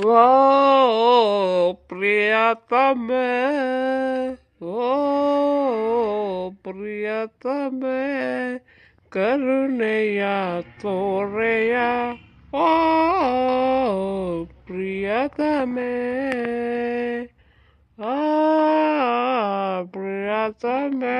ಓ ಪ್ರಿಯತಮೆ ಓ ಪ್ರಿಯತಮೆ ಕರುಣೆಯ ತೋರೆಯ ಓ ಪ್ರಿಯತಮೆ ಆ ಪ್ರಿಯತಮೆ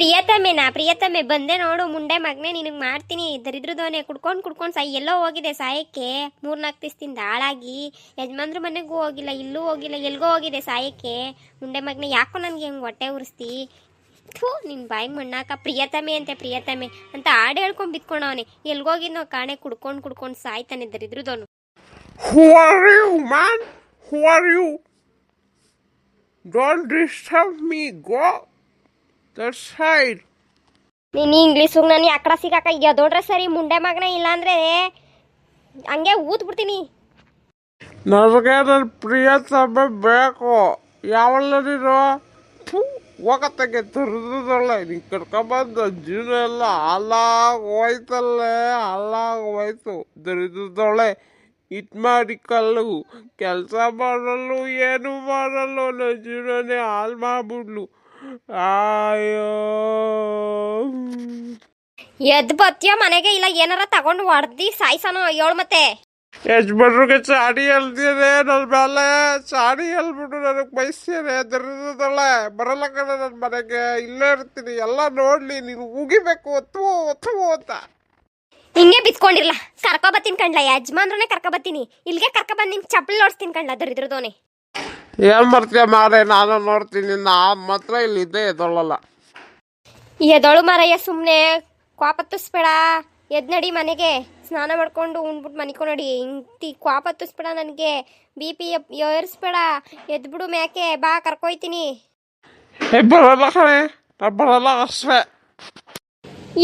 ಪ್ರಿಯತಮೆನಾ, ಪ್ರಿಯತಮೆ, ಬಂದೆ ನೋಡು, ಮುಂಡೆ ಮಗನೇ ನಿನಗೆ ಮಾಡ್ತೀನಿ. ದರಿದ್ರದವನೆ ಕುಡ್ಕೊಂಡು ಕುಡ್ಕೊಂಡು ಸಾಯಿ, ಎಲ್ಲೋ ಹೋಗಿದೆ ಸಾಯಕ್ಕೆ. ಮೂರ್ನಾಲ್ಕು ದಿವಸದಿಂದ ಹಾಳಾಗಿ. ಯಜಮಾನ್ರ ಮನೆಗೂ ಹೋಗಿಲ್ಲ, ಇಲ್ಲೂ ಹೋಗಿಲ್ಲ, ಎಲ್ಗೋ ಹೋಗಿದೆ ಸಾಯಕ್ಕೆ. ಮುಂಡೆ ಮಗನೆ ಯಾಕೋ ನನಗೆ ಹೆಂಗೆ ಹೊಟ್ಟೆ ಉರಿಸ್ತಿ? ಥೂ ನಿನ್ನ ಬಾಯಿ ಮಣ್ಣಾಕ ಪ್ರಿಯತಮೆ ಅಂತೆ, ಪ್ರಿಯತಮೆ ಅಂತ ಹಾಡು ಹೇಳ್ಕೊಂಡು ಬಿತ್ಕೊಂಡವನೆ ಎಲ್ಗೋಗಿದ್ನೋ ಕಾಣೆ ಕುಡ್ಕೊಂಡು ಕುಡ್ಕೊಂಡು ಸಾಯ್ತಾನೆ ದರಿದ್ರದವನು? Don't disturb me. Go. That height ನೀನು ಇಂಗ್ಲೀಷಿಗೆ ನಾನು ಯಾಕಡ ಸಿಗಾಕ ಎದೋಡ್ರೆ ಸರಿ ಮುಂಡೆ ಮಗನ ಇಲ್ಲಾಂದ್ರೆ ಹಂಗೆ ಊತ್ ಬಿಡ್ತೀನಿ. ನನಗೆ ನನ್ನ ತಮ್ಮ ಬೇಕು. ಯಾವಲ್ಲದಿರೋ ಹೋಗತ್ತಂಗೆ ತರದಲ್ಲ ನೀನು ಕರ್ಕೊಂಬಂದು ಜೀವನ ಎಲ್ಲ ಹಾಲಾಗಿ ಹೋಯ್ತಲ್ಲೇ ಹಾಲಾಗಿ ಹೋಯ್ತು. ದರಿದ್ರದೊಳೆ ಇಟ್ ಮಾಡಿ ಕಲ್ಲು. ಕೆಲಸ ಮಾಡಲು ಏನು ಮಾಡಲು ನನ್ನ ಜೀವನನೇ ಹಾಳು ಮಾಡ್ಬಿಡ್ಲು. ಅಯ್ಯೋ. ಎದ್ ಬತ್ತಿಯ ಮನೆಗೆ ಇಲ್ಲ ಏನಾರ ತಗೊಂಡು ಹೊಡ್ದಿ ಸಾಯ್ಸನೋ ಏಳು ಮತ್ತೆ. ಯಜಮಾನ್ರಿಗೆ ಚಾಡಿ ಎಲ್ದಿದೆ ನನ್ನ ಮೇಲೆ? ಚಾಡಿ ಎಲ್ಬಿಟ್ಟು ನನಗೆ ಬಯಸ್ತೀನಿ ದರಿದ್ರದೊಳೆ ಬರಲ್ಲ ಕಣ ನನ್ನ ಮನೆಗೆ. ಇಲ್ಲೇ ಇರ್ತೀನಿ ಎಲ್ಲ ನೋಡ್ಲಿ ನೀನು ಉಗಿಬೇಕು ಒತ್ತು ಒತ್ತು ಅಂತ. ಹಿಂಗೆ ಬಿತ್ಕೊಂಡಿರ್ಲ. ಕರ್ಕೊ ಬತ್ತೀನಿ ಕಣ್ಲ ಯಜಮಾನ್ರನ್ನೇ ಕರ್ಕೊ ಬತ್ತೀನಿ. ಇಲ್ಲಿಗೆ ಕರ್ಕೊ ಬಂದು ನಿನ್ ಚಪ್ಪಲಿ ಓಡಿಸ್ತೀನಿ ಕಣ್ಲ ದರಿದ್ರದೋನೆ ಏನ್ ಮಾಡ್ತೀಯ ಮಾರೆ? ನಾನು ನೋಡ್ತೀನಿ ನಾ ಮಾತ್ರ ಇಲ್ಲಿದ್ದೆ ಎದೊಳ್ಳಲ್ಲ ಎದೊಳು ಮಾರಯ್ಯ ಸುಮ್ಮನೆ ಕ್ವಾಪ ಎದ್ ನಡಿ ಮನೆಗೆ. ಸ್ನಾನ ಮಾಡ್ಕೊಂಡು ಉಂಡ್ಬಿಟ್ಟು ಮನಿಕೊಂಡು ನಡಿ ಕ್ವಾಪ ತುಸ್ಬೇಡ ನನಗೆ. ಬಿ ಪಿ ಏರಿಸ್ಬೇಡ. ಎದ್ಬಿಡು ಮ್ಯಾಕೆ. ಬಾ ಕರ್ಕೊಯ್ತೀನಿ. ಏ ಬರಲ್ಲ ಕಣೆ. ನಾ ಬರಲ್ಲ ಅಷ್ಟೇ.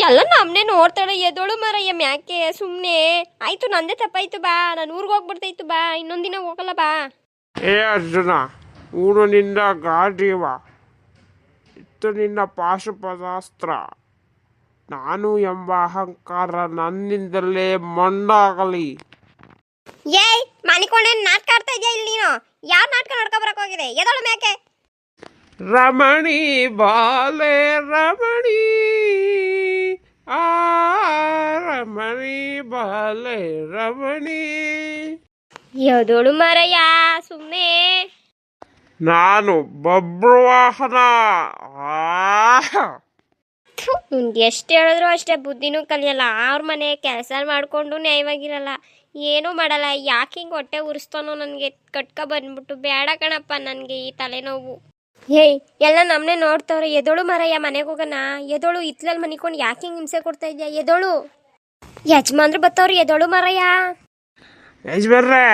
ಎಲ್ಲ ನಮ್ಮನೆ ನೋಡ್ತಾಳೆ. ಎದೋಳು ಮಾರಯ್ಯ ಮ್ಯಾಕೆ. ಸುಮ್ಮನೆ ಆಯ್ತು ನಂದೇ ತಪ್ಪಾಯ್ತು ಬಾ. ನಾನು ಊರಿಗೆ ಹೋಗ್ಬಿಡ್ತಾಯ್ತು ಬಾ. ಇನ್ನೊಂದಿನ ಹೋಗಲ್ಲ ಬಾ. ಏ ಅರ್ಜುನ ಊರು ನಿಂದ ಗಾಡಿವ ಇತ್ತು ನಿನ್ನ ಪಾಶುಪದಾಸ್ತ್ರ. ನಾನು ಎಂಬ ಅಹಂಕಾರ ನನ್ನಿಂದಲೇ ಮಣ್ಣಾಗಲಿ. ಏಯ್ ಮಾನಿಕೊಂಡೆ ನಾಟಕ ಆಡ್ತಾ ಇದೆಯಾ ಇಲ್ಲಿ ನೀನು? ಯಾವ ನಾಟಕ ನೋಡ್ಕೊ ಬರಕ್ ಹೋಗಿದೆ? ಎದಳು ಮ್ಯಾಕೆ ರಮಣಿ ಬಾಲೆ ರಮಣಿ. ಆ ರಮಣಿ ಬಾಲೆ ರಮಣಿ. ಎದೋಳು ಮಾರಯ್ಯ ಸುಮ್ಮನೆ ನಾನು ಬಬ್ರು ವಾಹನ. ನಿಮ್ಗೆ ಎಷ್ಟು ಹೇಳಿದ್ರು ಅಷ್ಟೇ ಬುದ್ಧಿನೂ ಕಲಿಯಲ್ಲ. ಅವ್ರ ಮನೆ ಕೆಲಸ ಮಾಡಿಕೊಂಡು ನ್ಯಾಯವಾಗಿರಲ್ಲ. ಏನೂ ಮಾಡಲ್ಲ ಯಾಕೆ ಹಿಂಗೆ ಹೊಟ್ಟೆ ಉರಿಸ್ತಾನೋ ನನಗೆ ಕಟ್ಕ ಬಂದ್ಬಿಟ್ಟು. ಬೇಡ ಕಣಪ್ಪ ನನಗೆ ಈ ತಲೆನೋವು. ಏಯ್ ಎಲ್ಲ ನಮ್ಮನೆ ನೋಡ್ತವ್ರೆ. ಎದೋಳು ಮರಯ್ಯ ಮನೆಗೆ ಹೋಗೋಣ. ಎದೋಳು ಇತ್ಲಲ್ಲಿ ಮನಿಕೊಂಡು ಯಾಕೆ ಹಿಂಗೆ ಹಿಂಸೆ ಕೊಡ್ತಾ ಇದೆಯಾ? ಎದೋಳು. ಯಜಮಾನ್ರು ಬರ್ತಾವ್ರಿ ಎದೋಳು ಮರಯ್ಯ. ಯಜ್ಬರ್ರೆ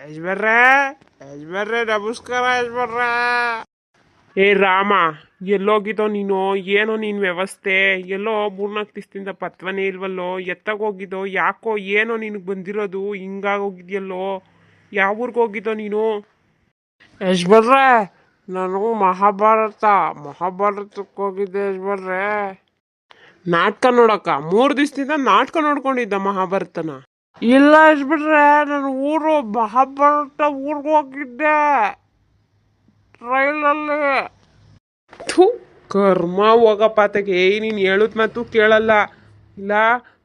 ಯಜ್ಬರ್ರೆ ಯಜ್ಬರ್ರೆ ನಮಸ್ಕಾರ ಯಜ್ಬರ್ರೆ ಏ ರಾಮ ಎಲ್ಲೋಗಿದ್ದೋ ನೀನು ಏನೋ ನೀನು ವ್ಯವಸ್ಥೆ ಎಲ್ಲೋ ಮೂರ್ನಾಲ್ಕು ದಿವಸದಿಂದ ಪತ್ವನೇ ಇಲ್ವಲ್ಲೋ ಎತ್ತಗೋಗಿದ್ದೋ ಯಾಕೋ ಏನೋ ನಿನಗೆ ಬಂದಿರೋದು ಹಿಂಗಾಗೋಗಿದ್ಯಲ್ಲೋ ಯಾವ ಊರಿಗೆ ಹೋಗಿದ್ದೋ ನೀನು ಯಜ್ಬರ್ರೆ ನಾನು ಮಹಾಭಾರತ ಮಹಾಭಾರತಕ್ಕೆ ಹೋಗಿದ್ದೆ ಯಜ್ಬರ್ರೆ ನಾಟಕ ನೋಡಕ್ಕ ಮೂರು ದಿವಸದಿಂದ ನಾಟಕ ನೋಡ್ಕೊಂಡಿದ್ದ ಮಹಾಭಾರತನ ಇಲ್ಲ ಬಿಟ್ರೆ ನನ್ನ ಊರು ಮಹಾಭಾರತ ಊರಿಗೆ ಹೋಗಿದ್ದೆ. ಟ್ರೈಲಲ್ಲಿ ಥು, ಕರ್ಮ ಹೋಗಪ್ಪ ತೆಗೆ ನೀನು ಹೇಳುದ್ ಮಾತು ಕೇಳಲ್ಲ. ಇಲ್ಲ,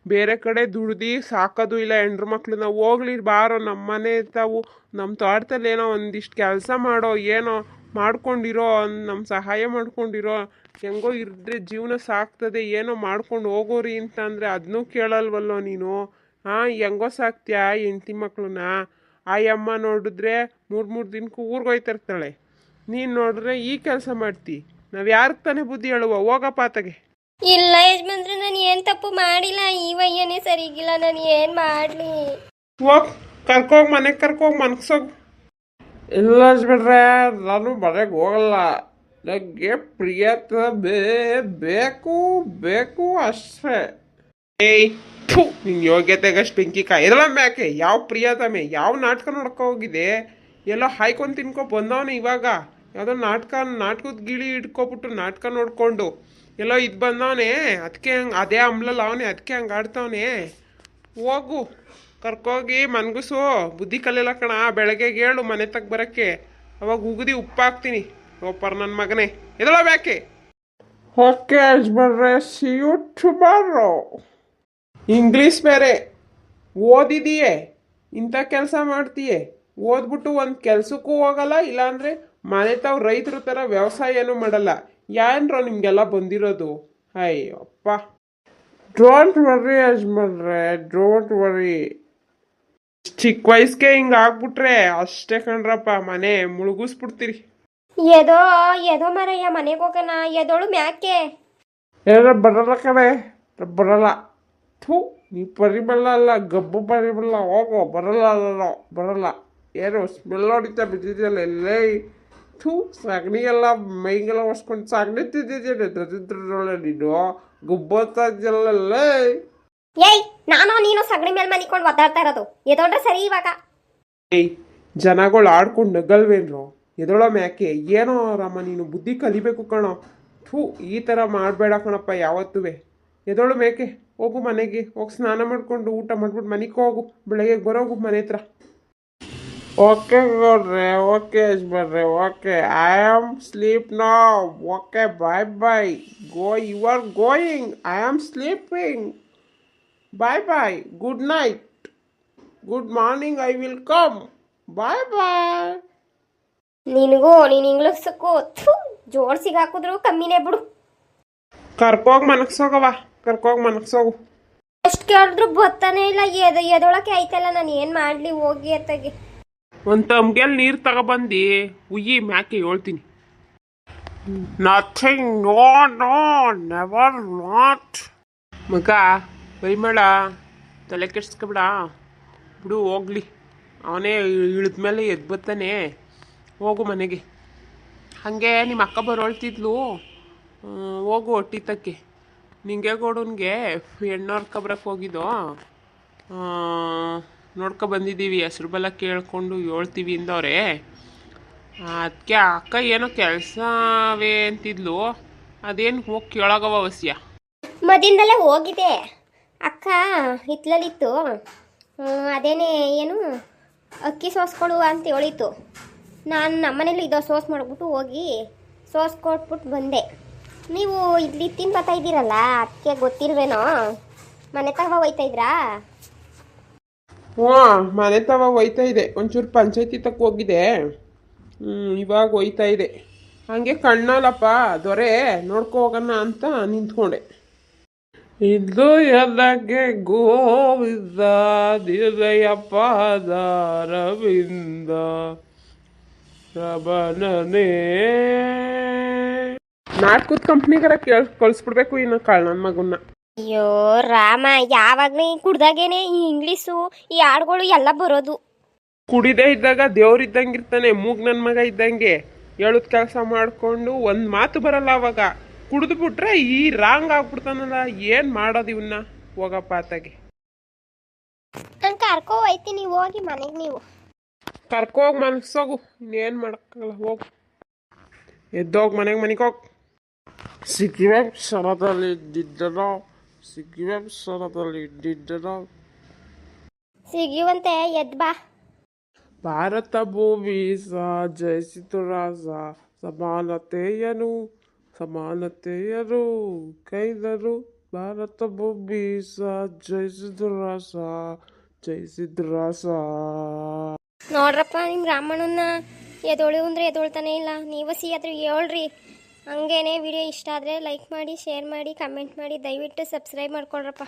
ಬೇರೆ ಕಡೆ ದುಡ್ದು ಸಾಕೋದು ಇಲ್ಲ. ಹೆಂಡ್ರ ಮಕ್ಳು, ನಾವು ಹೋಗ್ಲಿ, ಬಾರೋ. ನಮ್ಮ ಮನೆ ಇರ್ತಾವು ನಮ್ಮ ತೋಟದಲ್ಲಿ ಏನೋ ಒಂದಿಷ್ಟು ಕೆಲಸ ಮಾಡೋ, ಏನೋ ಮಾಡ್ಕೊಂಡಿರೋ ನಮ್ಮ ಸಹಾಯ ಮಾಡ್ಕೊಂಡಿರೋ, ಹೆಂಗೋ ಇದ್ರೆ ಜೀವನ ಸಾಕ್ತದೆ, ಏನೋ ಮಾಡ್ಕೊಂಡು ಹೋಗೋರಿ ಅಂತಂದರೆ ಅದನ್ನೂ ಕೇಳಲ್ವಲ್ಲೋ ನೀನು? ಹಾಂ ಹೆಂಗೋ ಸಾಕ್ತ್ಯಾ ಹೆಂಡ್ತಿ ಮಕ್ಳನ್ನ ಆ ಅಮ್ಮ ನೋಡಿದ್ರೆ ಮೂರು ಮೂರು ದಿನಕ್ಕೂ ಊರಿಗೆ ಹೋಯ್ತಿರ್ತಾಳೆ. ನೀನು ನೋಡಿದ್ರೆ ಈ ಕೆಲಸ ಮಾಡ್ತಿ. ನಾವು ಯಾರಿಗೆ ತಾನೇ ಬುದ್ಧಿ ಹೇಳುವ? ಹೋಗಪ್ಪ ಆತಗೆ. ಇಲ್ಲ ಯಜಮಾನ್ರೆ ನಾನು ಏನು ತಪ್ಪು ಮಾಡಿಲ್ಲ. ಈ ವಯ್ಯನೇ ಸರಿಗಿಲ್ಲ. ನಾನು ಏನು ಮಾಡಲಿ? ಹೋಗ್ ಕರ್ಕೋಗಿ ಮನೆಗೆ ಕರ್ಕೋಗಿ ಮನ್ಸೋಗ್. ಇಲ್ಲ ಬಿಡ್ರೆ ನಾನು ಮನೆಗೆ ಹೋಗಲ್ಲ. ನನಗೆ ಬೇ ಬೇಕು ಬೇಕು ಅಷ್ಟೇ. ಏಯ್, ಥು ನಿನ್ನ ಯೋಗ್ಯತೆಗಷ್ಟು ಬೆಂಕಿ ಕಾಯಿರಲ್ಲ ಮ್ಯಾಕೆ? ಯಾವ ಪ್ರಿಯತಮೆ ಯಾವ ನಾಟಕ ನೋಡ್ಕೊ ಹೋಗಿದೆ ಎಲ್ಲೋ ಹಾಯ್ಕೊಂಡು ತಿನ್ಕೊ ಬಂದವನು ಇವಾಗ. ಯಾವುದೋ ನಾಟಕ, ನಾಟಕದ ಗಿಳಿ ಇಟ್ಕೊಬಿಟ್ಟು ನಾಟಕ ನೋಡ್ಕೊಂಡು. ಎಲ್ಲೋ ಇದು ಬಂದವನೆ. ಅದಕ್ಕೆ ಹಂಗೆ, ಅದೇ ಅಂಬ್ಲಲ್ಲ ಅವನೇ ಅದಕ್ಕೆ ಹಂಗೆ ಆಡ್ತವನೆ. ಹೋಗು, ಕರ್ಕೋಗಿ ಮನ್ಗುಸು. ಬುದ್ಧಿ ಕಲಿಯಲ್ಲ ಕಣ ಬೆಳಗ್ಗೆ ಹೇಳು ಮನೆ ತಗ ಬರಕ್ಕೆ. ಅವಾಗ ಉಗುದಿ ಉಪ್ಪಾಕ್ತೀನಿ. ಓಪರ್ ನನ್ನ ಮಗನೇ. ಎದಳ ಬ್ಯಾಕೆ ಓಕೆ ಬರ್ರೆ ಸಿ ಯು ಟುಮಾರೋ ಇಂಗ್ಲೀಷ್ ಬೇರೆ. ಓದಿದೀಯೇ. ಇಂಥ ಕೆಲಸ ಮಾಡ್ತೀಯೇ. ಓದ್ಬಿಟ್ಟು ಒಂದು ಕೆಲಸಕ್ಕೂ ಹೋಗಲ್ಲ ಇಲ್ಲಾಂದರೆ ಮನೆ ತಾವು ರೈತರ ಥರ ವ್ಯವಸಾಯನೂ ಮಾಡಲ್ಲ. ಯಾರೋ ನಿಮಗೆಲ್ಲ ಬಂದಿರೋದು. ಅಯ್ಯಪ್ಪ. ಡೋಂಟ್ ವರಿ ಯಜಮಾನ್ರೆ ಡೋಂಟ್ ವರಿ ಚಿಕ್ಕ ವಯಸ್ಸಿಗೆ ಹಿಂಗೆ ಆಗ್ಬಿಟ್ರೆ ಅಷ್ಟೇ ಕಣ್ರಪ್ಪ ಮನೆ ಮುಳುಗಿಸ್ಬಿಡ್ತೀರಿ. ಎದೋ ಎದೋ ಮರಯ್ಯ ಮನೆಗೆ ಹೋಗೋಣ ಎದೋಳು ಮ್ಯಾಕೆ? ಏನಾರ ಬರಲ್ಲ ಕಣೆ ಬರಲ್ಲ. ಥೂ ನೀ ಪರಿಮಳ ಅಲ್ಲ ಗಬ್ಬು ಪರಿಬಲ್ಲ ಹೋಗೋ ಬರಲ್ಲ ಅಲ್ಲ ಬರಲ್ಲ. ಏನು ಸ್ಮೆಲ್ ಹೊಡಿತಾ ಬಿದ್ದಿದೆಯಲ್ಲ ಎಲ್ಲೇ? ಥೂ ಸಗಣಿ ಎಲ್ಲ ಮೈಗೆಲ್ಲ ಒಸ್ಕೊಂಡು ಸಗಣಿ ತಿದ್ದಿದ್ದೇನೆ ದರಿದ್ರೊಳ್ಳೆ ನೀನು? ಗುಬ್ಬತ್ತಾ ಇದೆಯಲ್ಲ ಏಯ್ ನಾನು ನೀನು ಸಗಣಿ ಮೇಲೆ ಮನಿಕೊಂಡು ಒದ್ದಾಡ್ತಾ ಇರೋದು. ಎದೋಳ್ರೆ ಸರಿ ಇವಾಗ? ಏಯ್ ಜನಗಳು ಆಡ್ಕೊಂಡು ನಗಲ್ವೇನ್ರು? ಎದೊಳೋ ಮ್ಯಾಕೆ ಏನೋ ರಾಮ ನೀನು ಬುದ್ಧಿ ಕಲಿಬೇಕು ಕಣೋ. ಥೂ ಈ ಥರ ಮಾಡಬೇಡ ಕಣಪ್ಪ ಯಾವತ್ತೂ ಎದೊಳು ಮೇಕೆ? ಹೋಗು ಮನೆಗೆ ಹೋಗಿ ಸ್ನಾನ ಮಾಡ್ಕೊಂಡು ಊಟ ಮಾಡ್ಬಿಟ್ಟು ಮನೆಗೆ ಹೋಗು ಬೆಳಗ್ಗೆ ಬರೋಗು ಮನೆ ಹತ್ರ. ಓಕೆ ಗೌಡ್ರೆ ಓಕೆ ಯಜಮಾನ್ರೆ okay. I am sleep no okay bye bye go you are going I am sleeping bye bye good night good morning I will come bye bye ನಿನಗೂ ನೀನು ಇಂಗ್ಲಿಷ್ಕ್ಕೂ ಥೂ ಜೋಡ್ಸಿಗೆ ಹಾಕಿದ್ರು ಕಮ್ಮಿನೇ ಬಿಡು. ಕರ್ಕೋಗಿ ಮನಗ್ಸೋಗವ ಕರ್ಕೋಗಿ ಮನಗ್ಸೋಗು ಎಷ್ಟು ಕೇಳಿದ್ರು ಗೊತ್ತಾನೆ ಇಲ್ಲ ಎದ ಎದೊಳಕ್ಕೆ ಐತಲ್ಲ ನಾನು ಏನು ಮಾಡಲಿ ಹೋಗಿ ಅತ್ತಗೆ. ಒಂದು ತಮ್ಗೆಲ್ ನೀರು ತಗೊಬಂದು ಉಯ್ಯಿ ಮ್ಯಾಕೆ ಹೇಳ್ತೀನಿ. Nothing no no never not ಮಗ ಪರಿಮಳ ತಲೆ ಕೆಡ್ಸ್ಕೊಬೇಡ. ಬಿಡು ಹೋಗ್ಲಿ. ಅವನೇ ಇಳಿದ ಮೇಲೆ ಎದ್ದು ಬರ್ತಾನೆ. ಹೋಗು ಮನೆಗೆ. ಹಾಗೆ ನಿಮ್ಮ ಅಕ್ಕ ಬರೋಳ್ತಿದ್ಲು. ಹೋಗು ಹೊಟ್ಟಿತಕ್ಕೆ ನಿಂಗೆ ಗೋಡನ್ಗೆ ಹೆಣ್ಣೋರ್ಕ ಬರಕ್ಕೆ ಹೋಗಿದ್ದು ನೋಡ್ಕೊ ಬಂದಿದ್ದೀವಿ, ಹೆಸ್ರು ಬಲ ಕೇಳ್ಕೊಂಡು ಹೇಳ್ತೀವಿ ಅಂದವ್ರೆ. ಅದಕ್ಕೆ ಅಕ್ಕ ಏನೋ ಕೆಲಸವೇ ಅಂತಿದ್ಲು. ಅದೇನು ಹೋಗಿ ಕೇಳೋಗವ ಅವಶ್ಯ? ಮದಿಂದಲೇ ಹೋಗಿದೆ. ಅಕ್ಕ, ಹಿತ್ಲಲ್ಲಿತ್ತು. ಅದೇನೇ ಏನು, ಅಕ್ಕಿ ಸೋಸ್ಕೊಳು ಅಂತ ಹೇಳಿತ್ತು. ನಾನು ನಮ್ಮನೇಲಿ ಇದೋ ಸೋಸ್ ಮಾಡಿಬಿಟ್ಟು ಹೋಗಿ ಸೋಸ್ ಕೊಟ್ಬಿಟ್ಟು ಬಂದೆ. ನೀವು ಇಲ್ಲಿ ತಿನ್ ಬರ್ತಾ ಇದ್ದೀರಲ್ಲ? ಅದಕ್ಕೆ ಗೊತ್ತಿಲ್ವೇನೋ? ಮನೆ ತವ ಹೋಯ್ತಾ ಇದ್ರಾ? ಹ್ಞೂ, ಮನೆ ತವ ಹೋಯ್ತಾ ಇದೆ. ಒಂಚೂರು ಪಂಚಾಯತಿ ತಕ್ಕ ಹೋಗಿದೆ ಇವಾಗ ಹೋಯ್ತಾ ಇದೆ. ಹಂಗೆ ಕಣ್ಣಲ್ಲಪ್ಪ, ದೊರೆ, ನೋಡ್ಕೊ ಹೋಗೋಣ ಅಂತ ನಿಂತ್ಕೊಂಡೆ. ಇದು ಎಲ್ಲಕ್ಕೆ ಗೋವಿಂದ, ನಿರ್ದಯಪ್ಪ ವಿಂದ ರಬನನೇ ನಾಟಕದ ಕಂಪ್ನಿಗಾರ ಕೇಳ್ ಕಳ್ಸ್ಬಿಡ್ಬೇಕು ಇನ್ನು ಕಾಳ್ ನನ್ನ ಮಗನ್ನ. ಅಯ್ಯೋ ರಾಮ ಯಾವಾಗಲೂ ಕುಡ್ದಾಗೇನೆ ಈ ಇಂಗ್ಲೀಷು ಈ ಹಾಡುಗಳು ಎಲ್ಲ ಬರೋದು. ಕುಡಿದೇ ಇದ್ದಾಗ ದೇವ್ರಿದ್ದಂಗಿರ್ತಾನೆ ಮೂಗ್ ನನ್ನ ಮಗ ಇದ್ದಂಗೆ. ಹೇಳದ್ ಕೆಲಸ ಮಾಡ್ಕೊಂಡು ಒಂದ್ ಮಾತು ಬರಲ್ಲ ಅವಾಗ. ಕುಡಿದು ಬಿಟ್ರೆ ಈ ರಾಂಗ್ ಆಗ್ಬಿಡ್ತಾನಲ್ಲ ಏನು ಮಾಡೋದು ಇವನ್ನ ಹೋಗಪ್ಪ ಆತಾಗೆ ನಂಗೆ ಕರ್ಕೊ ಹೋಯ್ತೀನಿ ಹೋಗಿ ಮನೆಗೆ ನೀವು. ಕರ್ಕೋಗಿ ಮನಸ್ಸೋಗು ಇನ್ನೇನು ಮಾಡೋಕ್ಕಾಗಲ್ಲ ಹೋಗು. ಎದ್ದೋಗಿ ಮನೆಗೆ ಮನೆಗೆ ಹೋಗಿ. ಸಿಕ್ಕಿವೆ ಸರದಲ್ಲಿ ಇದ್ದಿದ್ದನೋ ಸಿಕ್ಕಿವೆ ಸರದಲ್ಲಿ ಇದ್ದಿದ್ದನೋ ಸಿಗಿವಂತೆ ಎದ್ಬಾ ಭಾರತ ಭೂಮಿ ಸ ಜಯಿಸಿತು ರಾಸ ಸಮಾನತೆಯನು ಸಮಾನತೆಯರು ಕೈದರು ಭಾರತ ಭೂಮಿ ಸ ಜಯಿಸಿತು ರಾಸ ಜಯಿಸಿತು ರಾಸ ನೋಡ್ರಪ್ಪ ನಿಮ್ಮ ರಾಮಣ್ಣನ ಎದೊಳು ಅಂದ್ರೆ ಎದೊಳ್ತಾನೆ ಇಲ್ಲ. ನೀವು ಸಿ ಆದ್ರೆ ಹೇಳ್ರಿ. ಹಂಗೇನೆ ವಿಡಿಯೋ ಇಷ್ಟ ಆದರೆ ಲೈಕ್ ಮಾಡಿ ಶೇರ್ ಮಾಡಿ ಕಮೆಂಟ್ ಮಾಡಿ ದಯವಿಟ್ಟು ಸಬ್ಸ್ಕ್ರೈಬ್ ಮಾಡ್ಕೊಳ್ರಪ್ಪ.